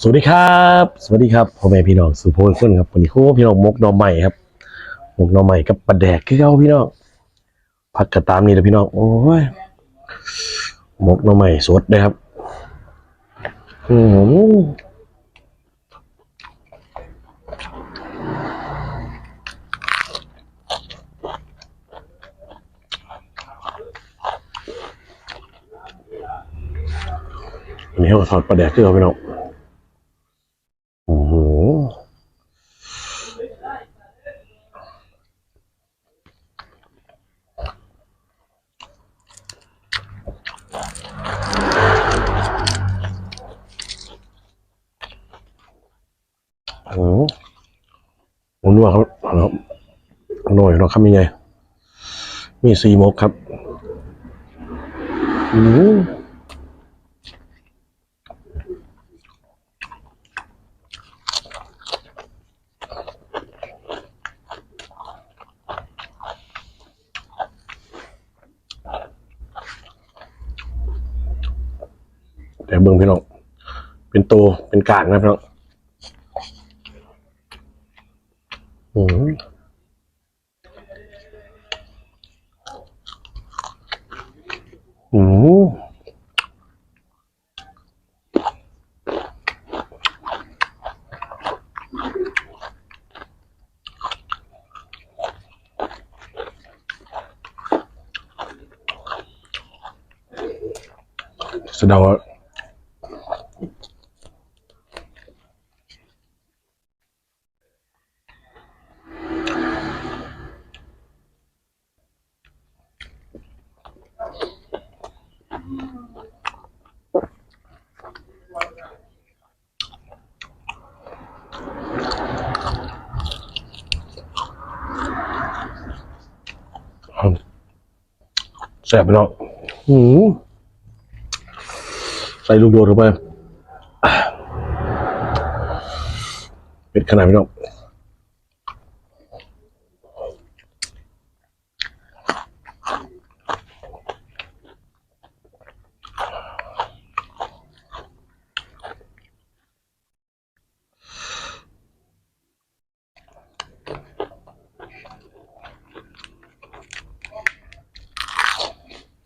สวัสดีครับ สวัสดีครับพ่อแม่พี่น้องสุโพลคนครับวันนี้คู่พี่น้องมกนอใหม่ครับมกนอใหม่กับปลาแดกคือเขาพี่น้องพักกระตามนี่เลยพี่น้องโอ้ยมกนอใหม่สดเลยครับอืมนนี้เขาก็ทอดปลาแดกคือเขาพี่น้องโอ้โห โอ้โหผมนึกว่าเขาเราหน่อยเราครับมีไง มีซีมกครับอืมแต่เบิ้งพี่น้อง เป็นตัวเป็นกลางนะพี่น้อง อืมอืม แสดงว่าแสบไปเนาะอืมใส่ลูกโดดเข้าไป เป็ดขนาดพี่น้อง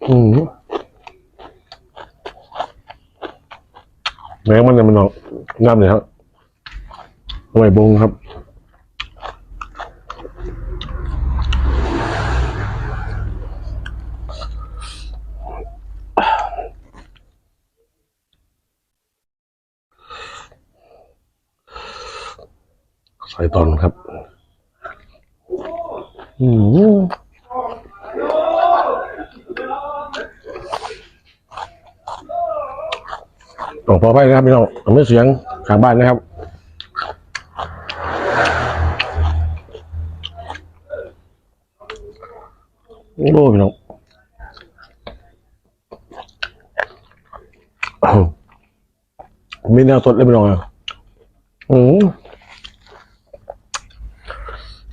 อืมแม้มันเนี่ยมันเนาะงามเลยครับหน่วยบงครับใส่ตอนครับ อืม ต้องขอไปนะครับพี่น้องผมไม่เสียงข้างบ้านนะครับโอ้พี่น้องมีแนวสดเลยพี่น้องอะอืม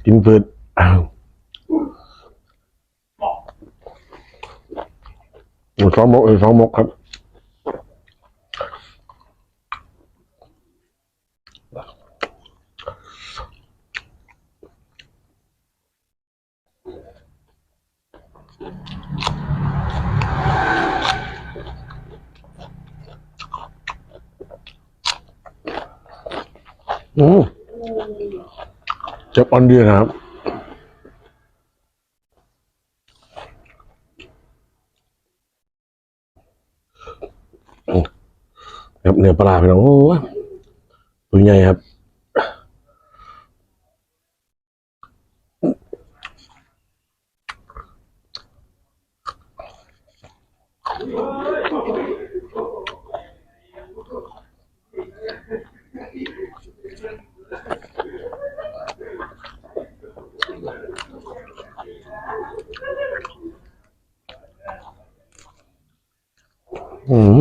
กินเปิดอ้าวโอ้สองมกเออสองมกครับ อืมจ็บอนดีนะครับ ครับเนื้อปลาร้าพี่น้องโอ้ยตัวใหญ่ครับอ อืม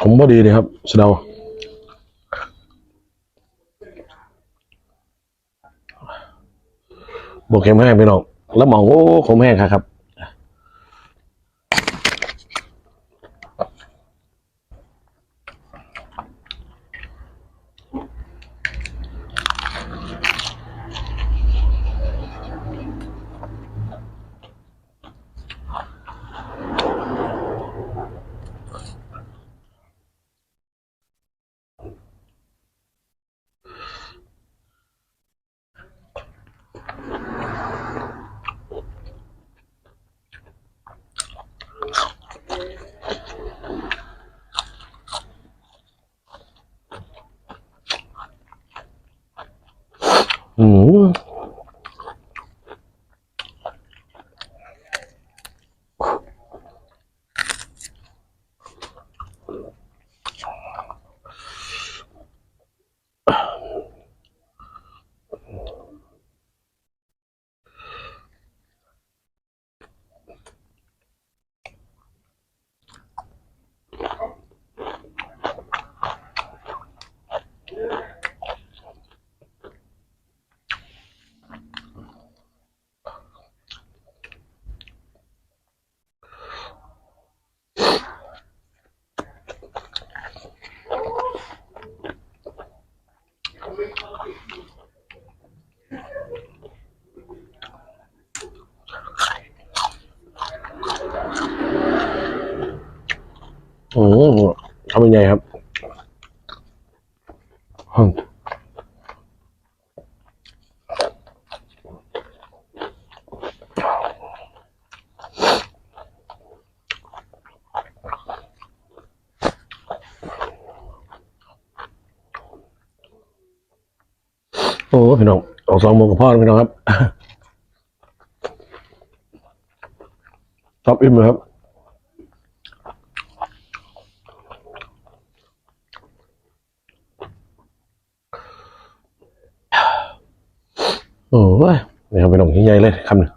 ผมว่าดีเลยครับสเดาบวกเข็มแห้งไปหน่อยแล้วมองโอ้ขมแห้งครับ อ อืม อืมทำยังไงครับโอ้พี่น้องเอาสองโมงกับพ่อพี่น้องครับชอบอิ่มเลยครับ โอ้ยนี่ครับพี่น้องใหญ่เลยคำหนึ่ง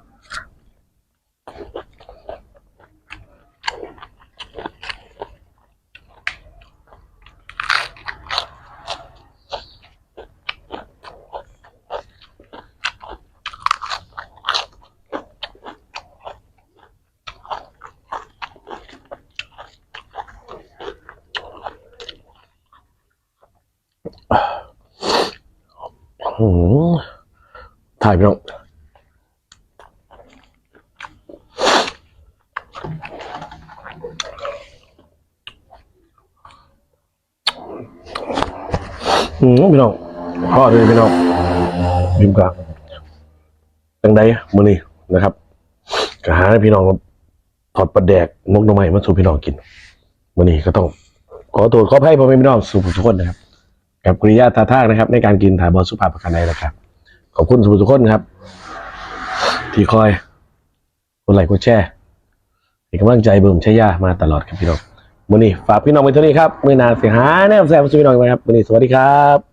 อืม ถ่ายพี่น้องอืมพี่น้องพ่อเลยพี่น้องบิมกะจังใดมื้อนี้นะครับก็หาให้พี่น้องถอดประแดกนกหน่อไม้มาสู่พี่น้องกินมื้อนี้ก็ต้องขอตัวขอให้พ่อแม่พี่น้องสู่ทุกคนนะครับกับกริยาท่าทางนะครับ ในการกินถ่ายบอลสุภาพประการใดนะครับ ขอบคุณสุทุกคนครับ ที่คอยกดไลค์กดแชร์ให้กำลังใจเบิ่มใช้ยามาตลอดครับพี่น้องวันนี้ฝากพี่น้องไว้เท่านี้ครับ มื้อนาเสียหาแนวแซมสุพี่น้องไปครับวันนี้สวัสดีครับ